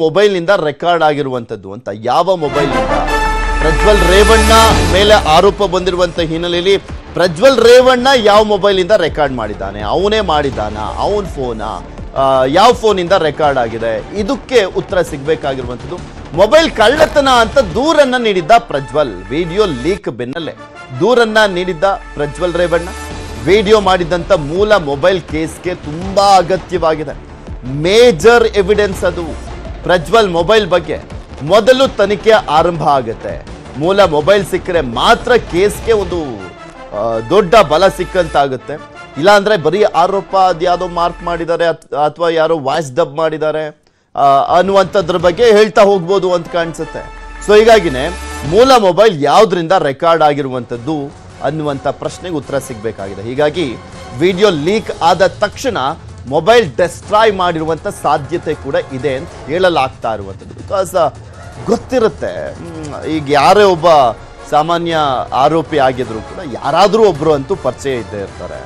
ಮೊಬೈಲ್ನಿಂದ ರೆಕಾರ್ಡ್ ಆಗಿರುವಂತದ್ದು ಅಂತ ಯಾವ ಮೊಬೈಲ್ನಿಂದ ಪ್ರಜ್ವಲ್ ರೇವಣ್ಣ ಮೇಲೆ ಆರೋಪ ಬಂದಿರುವಂತ ಹಿನ್ನೆಲೆಯಲ್ಲಿ ಪ್ರಜ್ವಲ್ ರೇವಣ್ಣ ಯಾವ ಮೊಬೈಲಿಂದ ರೆಕಾರ್ಡ್ ಮಾಡಿದ್ದಾನೆ? ಅವನೇ ಮಾಡಿದ್ದಾನ? ಅವನ್ ಫೋನಾ? ಯಾವ ಫೋನಿಂದ ರೆಕಾರ್ಡ್ ಆಗಿದೆ? ಇದಕ್ಕೆ ಉತ್ತರ ಸಿಗಬೇಕಾಗಿರುವಂಥದ್ದು ಮೊಬೈಲ್ ಕಳ್ಳತನ ಅಂತ ದೂರನ್ನ ನೀಡಿದ್ದ ಪ್ರಜ್ವಲ್. ವಿಡಿಯೋ ಲೀಕ್ ಬೆನ್ನಲ್ಲೇ ದೂರನ್ನ ನೀಡಿದ್ದ ಪ್ರಜ್ವಲ್ ರೇವಣ್ಣ. ವಿಡಿಯೋ ಮಾಡಿದಂತ ಮೂಲ ಮೊಬೈಲ್ ಕೇಸ್ಗೆ ತುಂಬಾ ಅಗತ್ಯವಾಗಿದೆ. ಮೇಜರ್ ಎವಿಡೆನ್ಸ್ ಅದು. ಪ್ರಜ್ವಲ್ ಮೊಬೈಲ್ ಬಗ್ಗೆ ಮೊದಲು ತನಿಖೆ ಆರಂಭ ಆಗುತ್ತೆ. ಮೂಲ ಮೊಬೈಲ್ ಸಿಕ್ಕರೆ ಮಾತ್ರ ಕೇಸ್ಗೆ ಒಂದು ದೊಡ್ಡ ಬಲ ಸಿಕ್ಕಂತಾಗುತ್ತೆ. ಇಲ್ಲಾಂದ್ರೆ ಬರೀ ಆರೋಪ ಅದ್ಯಾವುದೋ ಮಾರ್ಕ್ ಮಾಡಿದ್ದಾರೆ ಅಥವಾ ಯಾರೋ ವಾಯ್ಸ್ ಡಬ್ ಮಾಡಿದ್ದಾರೆ ಅನ್ನುವಂಥದ್ರ ಬಗ್ಗೆ ಹೇಳ್ತಾ ಹೋಗ್ಬೋದು ಅಂತ ಕಾಣಿಸುತ್ತೆ. ಸೊ ಹೀಗಾಗಿನೇ ಮೂಲ ಮೊಬೈಲ್ ಯಾವುದರಿಂದ ರೆಕಾರ್ಡ್ ಆಗಿರುವಂಥದ್ದು ಅನ್ನುವಂಥ ಪ್ರಶ್ನೆಗೆ ಉತ್ತರ ಸಿಗಬೇಕಾಗಿದೆ. ಹೀಗಾಗಿ ವಿಡಿಯೋ ಲೀಕ್ ಆದ ತಕ್ಷಣ ಮೊಬೈಲ್ ಡೆಸ್ಟ್ರಾಯ್ ಮಾಡಿರುವಂಥ ಸಾಧ್ಯತೆ ಕೂಡ ಇದೆ ಅಂತ ಹೇಳಲಾಗ್ತಾ ಇರುವಂಥದ್ದು. ಬಿಕಾಸ್ ಗೊತ್ತಿರುತ್ತೆ. ಈಗ ಯಾರೇ ಒಬ್ಬ ಸಾಮಾನ್ಯ ಆರೋಪಿ ಆಗಿದ್ರು ಕೂಡ ಯಾರಾದರೂ ಒಬ್ಬರು ಅಂತೂ ಪರಿಚಯ ಇದ್ದೇ ಇರ್ತಾರೆ.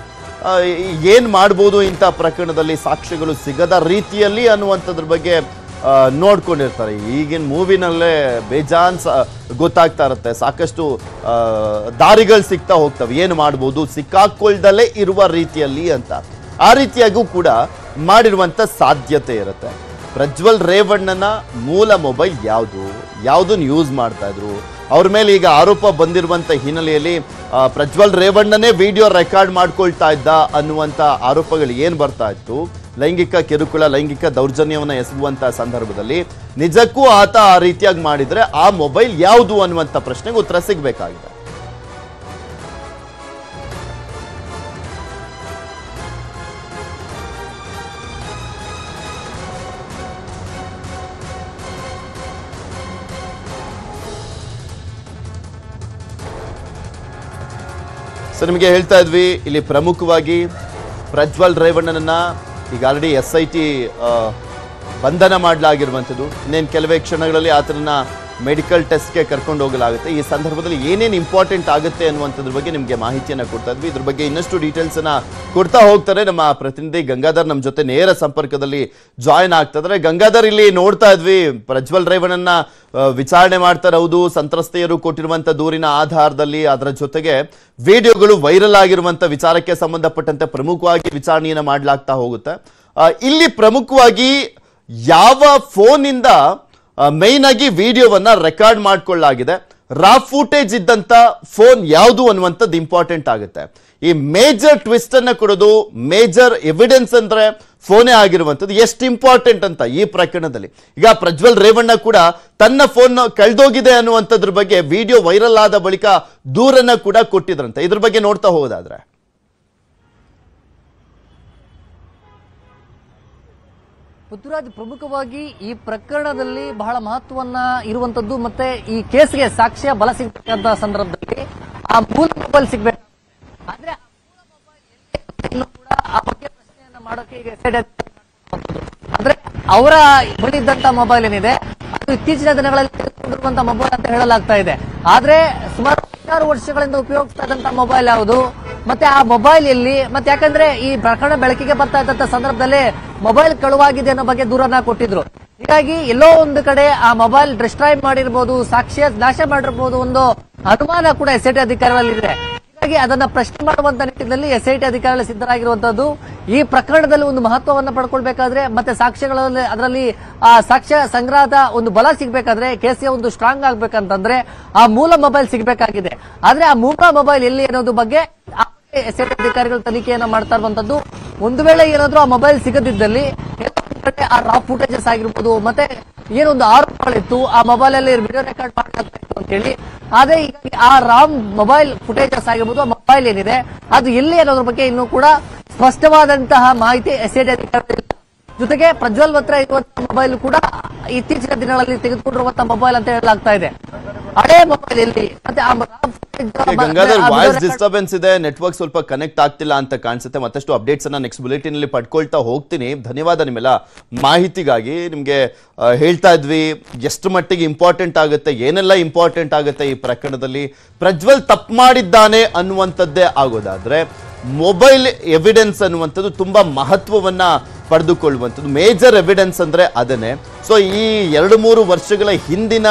ಏನು ಮಾಡ್ಬೋದು ಇಂಥ ಪ್ರಕರಣದಲ್ಲಿ ಸಾಕ್ಷ್ಯಗಳು ಸಿಗದ ರೀತಿಯಲ್ಲಿ ಅನ್ನುವಂಥದ್ರ ಬಗ್ಗೆ ನೋಡ್ಕೊಂಡಿರ್ತಾರೆ. ಈಗಿನ ಮೂವಿನಲ್ಲೇ ಬೇಜಾನ್ ಸ, ಗೊತ್ತಾಗ್ತಾ ಇರುತ್ತೆ. ಸಾಕಷ್ಟು ದಾರಿಗಳು ಸಿಗ್ತಾ ಹೋಗ್ತವೆ. ಏನು ಮಾಡ್ಬೋದು? ಸಿಕ್ಕಾಕೊಳ್ದಲ್ಲೇ ಇರುವ ರೀತಿಯಲ್ಲಿ ಅಂತ. ಆ ರೀತಿಯಾಗೂ ಕೂಡ ಮಾಡಿರುವಂಥ ಸಾಧ್ಯತೆ ಇರುತ್ತೆ. ಪ್ರಜ್ವಲ್ ರೇವಣ್ಣನ ಮೂಲ ಮೊಬೈಲ್ ಯಾವುದು? ಯಾವುದನ್ನು ಯೂಸ್ ಮಾಡ್ತಾ ಇದ್ರು? ಅವ್ರ ಮೇಲೆ ಈಗ ಆರೋಪ ಬಂದಿರುವಂಥ ಹಿನ್ನೆಲೆಯಲ್ಲಿ ಪ್ರಜ್ವಲ್ ರೇವಣ್ಣನೇ ವಿಡಿಯೋ ರೆಕಾರ್ಡ್ ಮಾಡ್ಕೊಳ್ತಾ ಇದ್ದ ಅನ್ನುವಂಥ ಆರೋಪಗಳು ಏನು ಬರ್ತಾ ಇತ್ತು? ಲೈಂಗಿಕ ಕಿರುಕುಳ, ಲೈಂಗಿಕ ದೌರ್ಜನ್ಯವನ್ನು ಎಸಗುವಂಥ ಸಂದರ್ಭದಲ್ಲಿ ನಿಜಕ್ಕೂ ಆತ ಆ ರೀತಿಯಾಗಿ ಮಾಡಿದರೆ ಆ ಮೊಬೈಲ್ ಯಾವುದು ಅನ್ನುವಂಥ ಪ್ರಶ್ನೆಗೆ ಉತ್ತರ ಸಿಗಬೇಕಾಗಿದೆ. ಸೊ ನಿಮಗೆ ಹೇಳ್ತಾ ಇದ್ವಿ ಇಲ್ಲಿ ಪ್ರಮುಖವಾಗಿ ಪ್ರಜ್ವಲ್ ರೇವಣ್ಣನನ್ನು ಈಗ ಆಲ್ರೆಡಿ ಎಸ್ ಐ ಟಿ ಬಂಧನ ಮಾಡಲಾಗಿರುವಂಥದ್ದು. ಇನ್ನೇನು ಕೆಲವೇ ಕ್ಷಣಗಳಲ್ಲಿ ಆತನನ್ನು ಮೆಡಿಕಲ್ ಟೆಸ್ಟ್ಗೆ ಕರ್ಕೊಂಡು ಹೋಗಲಾಗುತ್ತೆ. ಈ ಸಂದರ್ಭದಲ್ಲಿ ಏನೇನು ಇಂಪಾರ್ಟೆಂಟ್ ಆಗುತ್ತೆ ಅನ್ನುವಂಥದ್ರ ಬಗ್ಗೆ ನಿಮಗೆ ಮಾಹಿತಿಯನ್ನು ಕೊಡ್ತಾ ಇದ್ವಿ. ಇದ್ರ ಬಗ್ಗೆ ಇನ್ನಷ್ಟು ಡೀಟೇಲ್ಸನ್ನು ಕೊಡ್ತಾ ಹೋಗ್ತಾರೆ ನಮ್ಮ ಪ್ರತಿನಿಧಿ ಗಂಗಾಧರ್ ನಮ್ಮ ಜೊತೆ ನೇರ ಸಂಪರ್ಕದಲ್ಲಿ ಜಾಯ್ನ್ ಆಗ್ತಿದ್ರೆ. ಗಂಗಾಧರ್ ಇಲ್ಲಿ ನೋಡ್ತಾ ಇದ್ವಿ. ಪ್ರಜ್ವಲ್ ರೇವಣ್ಣನ ವಿಚಾರಣೆ ಮಾಡ್ತಾರೆ ಹೌದು ಸಂತ್ರಸ್ತೆಯರು ಕೊಟ್ಟಿರುವಂಥ ದೂರಿನ ಆಧಾರದಲ್ಲಿ. ಅದರ ಜೊತೆಗೆ ವಿಡಿಯೋಗಳು ವೈರಲ್ ಆಗಿರುವಂಥ ವಿಚಾರಕ್ಕೆ ಸಂಬಂಧಪಟ್ಟಂತೆ ಪ್ರಮುಖವಾಗಿ ವಿಚಾರಣೆಯನ್ನು ಮಾಡಲಾಗ್ತಾ ಹೋಗುತ್ತೆ. ಇಲ್ಲಿ ಪ್ರಮುಖವಾಗಿ ಯಾವ ಫೋನಿಂದ ಮೈನ್ ಆಗಿ ವಿಡಿಯೋವನ್ನ ರೆಕಾರ್ಡ್ ಮಾಡ್ಕೊಳ್ಳಲಾಗಿದೆ. ರಾ ಫೂಟೇಜ್ ಇದ್ದಂತ ಫೋನ್ ಯಾವುದು ಅನ್ನುವಂಥದ್ದು ಇಂಪಾರ್ಟೆಂಟ್ ಆಗುತ್ತೆ. ಈ ಮೇಜರ್ ಟ್ವಿಸ್ಟ್ ಅನ್ನ ಕೊಡೋದು ಮೇಜರ್ ಎವಿಡೆನ್ಸ್ ಅಂದ್ರೆ ಫೋನೇ ಆಗಿರುವಂಥದ್ದು ಎಷ್ಟು ಇಂಪಾರ್ಟೆಂಟ್ ಅಂತ ಈ ಪ್ರಕರಣದಲ್ಲಿ. ಈಗ ಪ್ರಜ್ವಲ್ ರೇವಣ್ಣ ಕೂಡ ತನ್ನ ಫೋನ್ ಕಳೆದೋಗಿದೆ ಅನ್ನುವಂಥದ್ರ ಬಗ್ಗೆ ವಿಡಿಯೋ ವೈರಲ್ ಆದ ಬಳಿಕ ದೂರನ್ನ ಕೂಡ ಕೊಟ್ಟಿದ್ರಂತೆ. ಇದ್ರ ಬಗ್ಗೆ ನೋಡ್ತಾ ಹೋಗೋದಾದ್ರೆ. ಪೃಥ್ವಿರಾಜ್ ಪ್ರಮುಖವಾಗಿ ಈ ಪ್ರಕರಣದಲ್ಲಿ ಬಹಳ ಮಹತ್ವವನ್ನ ಇರುವಂತದ್ದು ಮತ್ತೆ ಈ ಕೇಸ್ಗೆ ಸಾಕ್ಷ್ಯ ಬಲ ಸಿಗ್ಬೇಕಂತ ಸಂದರ್ಭದಲ್ಲಿ ಆ ಮೂಲ ಮೊಬೈಲ್ ಸಿಗ್ಬೇಕು. ಆದ್ರೆ ಆ ಬಗ್ಗೆ ಪ್ರಶ್ನೆಯನ್ನ ಮಾಡೋಕೆ ಈಗ ಅಂದ್ರೆ ಅವರ ಬಳಿ ಇದ್ದಂತ ಮೊಬೈಲ್ ಏನಿದೆ, ಅದು ಇತ್ತೀಚಿನ ದಿನಗಳಲ್ಲಿ ಮೊಬೈಲ್ ಅಂತ ಹೇಳಲಾಗ್ತಾ ಇದೆ. ಆದ್ರೆ ಸುಮಾರು ಹದಿನಾರು ವರ್ಷಗಳಿಂದ ಉಪಯೋಗಿಸ್ತಾ ಮೊಬೈಲ್ ಯಾವುದು? ಮತ್ತೆ ಆ ಮೊಬೈಲ್ ಎಲ್ಲಿ ಮತ್ತೆ ಯಾಕಂದ್ರೆ ಈ ಪ್ರಕರಣ ಬೆಳಕಿಗೆ ಬರ್ತಾ ಇದ್ದಂತ ಸಂದರ್ಭದಲ್ಲಿ ಮೊಬೈಲ್ ಕಳುವಾಗಿದೆ ಅನ್ನೋ ಬಗ್ಗೆ ದೂರನ್ನ ಕೊಟ್ಟಿದ್ರು. ಹೀಗಾಗಿ ಎಲ್ಲೋ ಒಂದು ಕಡೆ ಆ ಮೊಬೈಲ್ ಡಿಸ್ಟ್ರಾಯ್ ಮಾಡಿರ್ಬೋದು, ಸಾಕ್ಷ್ಯ ನಾಶ ಮಾಡಿರ್ಬೋದು ಒಂದು ಅನುಮಾನ ಕೂಡ ಎಸ್ ಐ ಟಿ ಅಧಿಕಾರಿಗಳಲ್ಲಿದೆ. ಹೀಗಾಗಿ ಅದನ್ನ ಪ್ರಶ್ನೆ ಮಾಡುವಂತ ನಿಟ್ಟಿನಲ್ಲಿ ಎಸ್ ಐ ಟಿ ಅಧಿಕಾರಿಗಳು ಸಿದ್ಧರಾಗಿರುವಂತದ್ದು ಈ ಪ್ರಕರಣದಲ್ಲಿ ಒಂದು ಮಹತ್ವವನ್ನು ಪಡ್ಕೊಳ್ಬೇಕಾದ್ರೆ, ಮತ್ತೆ ಸಾಕ್ಷ್ಯಗಳಲ್ಲಿ, ಅದರಲ್ಲಿ, ಆ, ಸಾಕ್ಷ್ಯ ಸಂಗ್ರಹದ ಒಂದು ಬಲ ಸಿಗ್ಬೇಕಾದ್ರೆ ಕೇಸಿಗೆ ಒಂದು ಸ್ಟ್ರಾಂಗ್ ಆಗ್ಬೇಕಂತಂದ್ರೆ ಆ ಮೂಲ ಮೊಬೈಲ್ ಸಿಗ್ಬೇಕಾಗಿದೆ. ಆದ್ರೆ ಆ ಮೂಲ ಮೊಬೈಲ್ ಎಲ್ಲಿ ಅನ್ನೋದು ಬಗ್ಗೆ ಎಸ್ ಐ ಟಿ ಅಧಿಕಾರಿಗಳು ತನಿಖೆಯನ್ನ ಮಾಡ್ತಾ ಇರುವಂತದ್ದು ಒಂದು ವೇಳೆ ಏನಾದ್ರೂ ಆ ಮೊಬೈಲ್ ಸಿಗದಿದ್ದಲ್ಲಿ ಆ ರಾ ಫುಟೇಜಸ್ ಆಗಿರ್ಬೋದು, ಮತ್ತೆ ಏನೊಂದು ಆರೋಪಗಳಿತ್ತು, ಆ ಮೊಬೈಲ್ ಅಲ್ಲಿ ವಿಡಿಯೋ ರೆಕಾರ್ಡ್ ಮಾಡಲಾಗ್ತಾ ಹೇಳಿ ಆದ್ರೆ ಈಗ ಆ ರಾಮ್ ಮೊಬೈಲ್ ಫುಟೇಜಸ್ ಆಗಿರ್ಬೋದು, ಆ ಮೊಬೈಲ್ ಏನಿದೆ, ಅದು ಎಲ್ಲಿ ಅನ್ನೋದ್ರ ಬಗ್ಗೆ ಇನ್ನೂ ಕೂಡ ಸ್ಪಷ್ಟವಾದಂತಹ ಮಾಹಿತಿ ಎಸ್ ಅಧಿಕಾರಿಗಳಿಲ್ಲ ಜೊತೆಗೆ ಪ್ರಜ್ವಲ್ ಹತ್ರ ಇರುವಂತಹ ಮೊಬೈಲ್ ಕೂಡ ಇತ್ತೀಚಿನ ದಿನಗಳಲ್ಲಿ ತೆಗೆದುಕೊಂಡಿರುವಂತಹ ಮೊಬೈಲ್ ಅಂತ ಹೇಳಲಾಗ್ತಾ ಇದೆ. ಹಳೆ ಮೊಬೈಲ್ ಗಂಗಾಧರ್ ವಾಯ್ಸ್ ಡಿಸ್ಟರ್ಬೆನ್ಸ್ ಇದೆ ನೆಟ್ವರ್ಕ್ ಸ್ವಲ್ಪ ಕನೆಕ್ಟ್ ಆಗ್ತಿಲ್ಲ ಅಂತ ಕಾಣಿಸುತ್ತೆ ಮತ್ತಷ್ಟು ಅಪ್ಡೇಟ್ಸ್ ಅನ್ನ ನೆಕ್ಸ್ಟ್ ಬುಲೆಟಿನ್ ಅಲ್ಲಿ ಪಡ್ಕೊಳ್ತಾ ಹೋಗ್ತೀನಿ. ಧನ್ಯವಾದ ನಿಮ್ಮೆಲ್ಲ ಮಾಹಿತಿಗಾಗಿ. ನಿಮ್ಗೆ ಹೇಳ್ತಾ ಇದ್ವಿ ಎಷ್ಟು ಮಟ್ಟಿಗೆ ಇಂಪಾರ್ಟೆಂಟ್ ಆಗುತ್ತೆ ಏನೆಲ್ಲ ಇಂಪಾರ್ಟೆಂಟ್ ಆಗುತ್ತೆ ಈ ಪ್ರಕರಣದಲ್ಲಿ. ಪ್ರಜ್ವಲ್ ತಪ್ಪು ಮಾಡಿದ್ದಾನೆ ಅನ್ನುವಂಥದ್ದೇ ಆಗೋದಾದ್ರೆ ಮೊಬೈಲ್ ಎವಿಡೆನ್ಸ್ ಅನ್ನುವಂಥದ್ದು ತುಂಬಾ ಮಹತ್ವವನ್ನ ಪಡೆದುಕೊಳ್ಳುವಂಥದ್ದು. ಮೇಜರ್ ಎವಿಡೆನ್ಸ್ ಅಂದರೆ ಅದನ್ನೇ. ಸೊ ಈ ಎರಡು ಮೂರು ವರ್ಷಗಳ ಹಿಂದಿನ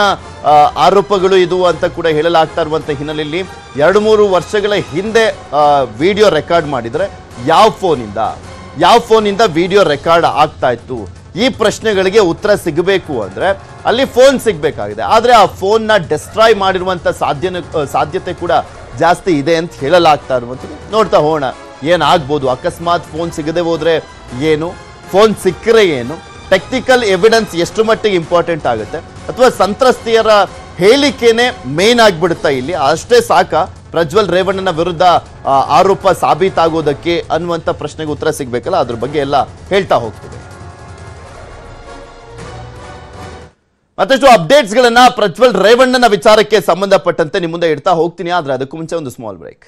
ಆರೋಪಗಳು ಇದು ಅಂತ ಕೂಡ ಹೇಳಲಾಗ್ತಾ ಇರುವಂಥ ಹಿನ್ನೆಲೆಯಲ್ಲಿ ಎರಡು ಮೂರು ವರ್ಷಗಳ ಹಿಂದೆ ವಿಡಿಯೋ ರೆಕಾರ್ಡ್ ಮಾಡಿದರೆ ಯಾವ ಫೋನಿಂದ ಯಾವ ಫೋನಿಂದ ವಿಡಿಯೋ ರೆಕಾರ್ಡ್ ಆಗ್ತಾ ಇತ್ತು? ಈ ಪ್ರಶ್ನೆಗಳಿಗೆ ಉತ್ತರ ಸಿಗಬೇಕು ಅಂದರೆ ಅಲ್ಲಿ ಫೋನ್ ಸಿಗಬೇಕಾಗಿದೆ. ಆದರೆ ಆ ಫೋನ್ನ ಡೆಸ್ಟ್ರಾಯ್ ಮಾಡಿರುವಂಥ ಸಾಧ್ಯ ಸಾಧ್ಯತೆ ಕೂಡ ಜಾಸ್ತಿ ಇದೆ ಅಂತ ಹೇಳಲಾಗ್ತಾ ಇರುವಂಥದ್ದು. ನೋಡ್ತಾ ಹೋಗೋಣ. ಏನಾಗ್ಬೋದು? ಅಕಸ್ಮಾತ್ ಫೋನ್ ಸಿಗದೆ ಹೋದರೆ ಏನು? ಫೋನ್ ಸಿಕ್ಕರೆ ಏನು? ಟೆಕ್ನಿಕಲ್ ಎವಿಡೆನ್ಸ್ ಎಷ್ಟು ಮಟ್ಟಿಗೆ ಇಂಪಾರ್ಟೆಂಟ್ ಆಗುತ್ತೆ? ಅಥವಾ ಸಂತ್ರಸ್ತೆಯರ ಹೇಳಿಕೆನೆ ಮೇನ್ ಆಗಿಬಿಡುತ್ತಾ ಇಲ್ಲಿ? ಅಷ್ಟೇ ಸಾಕ ಪ್ರಜ್ವಲ್ ರೇವಣ್ಣನ ವಿರುದ್ಧ ಆರೋಪ ಸಾಬೀತಾಗೋದಕ್ಕೆ ಅನ್ನುವಂಥ ಪ್ರಶ್ನೆಗೆ ಉತ್ತರ ಸಿಗ್ಬೇಕಲ್ಲ? ಅದ್ರ ಬಗ್ಗೆ ಎಲ್ಲ ಹೇಳ್ತಾ ಹೋಗ್ತೀವಿ. ಮತ್ತಷ್ಟು ಅಪ್ಡೇಟ್ಸ್ ಗಳನ್ನ ಪ್ರಜ್ವಲ್ ರೇವಣ್ಣನ ವಿಚಾರಕ್ಕೆ ಸಂಬಂಧಪಟ್ಟಂತೆ ನಿಮ್ಮ ಮುಂದೆ ಇಡ್ತಾ ಹೋಗ್ತೀನಿ. ಆದ್ರೆ ಅದಕ್ಕೂ ಮುಂಚೆ ಒಂದು ಸ್ಮಾಲ್ ಬ್ರೇಕ್